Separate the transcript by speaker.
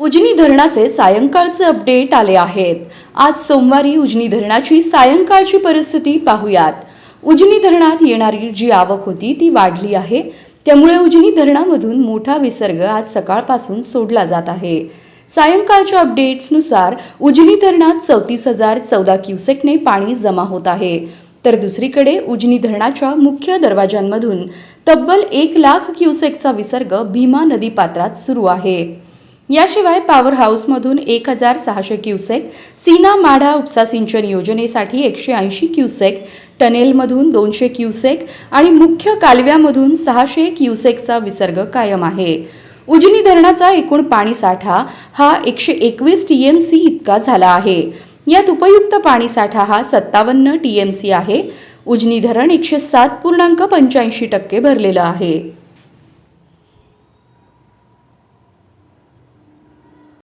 Speaker 1: उजनी धरणाचे सायंकाळचे अपडेट आले आहेत. आज सोमवारी उजनी धरणाची सायंकाळची परिस्थिती पाहूयात. उजनी धरणात येणारी जी आवक होती ती वाढली आहे. त्यामुळे उजनी धरणामधून मोठा विसर्ग आज सकाळपासून सोडला जात आहे. सायंकाळच्या अपडेट्सनुसार उजनी धरणात चौतीस हजार चौदा क्युसेकने पाणी जमा होत आहे. तर दुसरीकडे उजनी धरणाच्या मुख्य दरवाजांमधून तब्बल एक लाख क्युसेकचा विसर्ग भीमा नदी पात्रात सुरू आहे. याशिवाय पॉवर हाऊसमधून एक हजार सहाशे क्युसेक सीना माढा उपसा सिंचन योजनेसाठी एकशे ऐंशी क्युसेक टनेलमधून दोनशे क्युसेक आणि मुख्य कालव्यामधून सहाशे क्युसेकचा विसर्ग कायम आहे. उजनी धरणाचा एकूण पाणीसाठा हा एकशे एकवीस टीएमसी इतका झाला आहे. यात उपयुक्त पाणीसाठा हा सत्तावन्न टीएमसी आहे. उजनी धरण एकशे सात पूर्णांक पंच्याऐंशी टक्के भरलेलं आहे.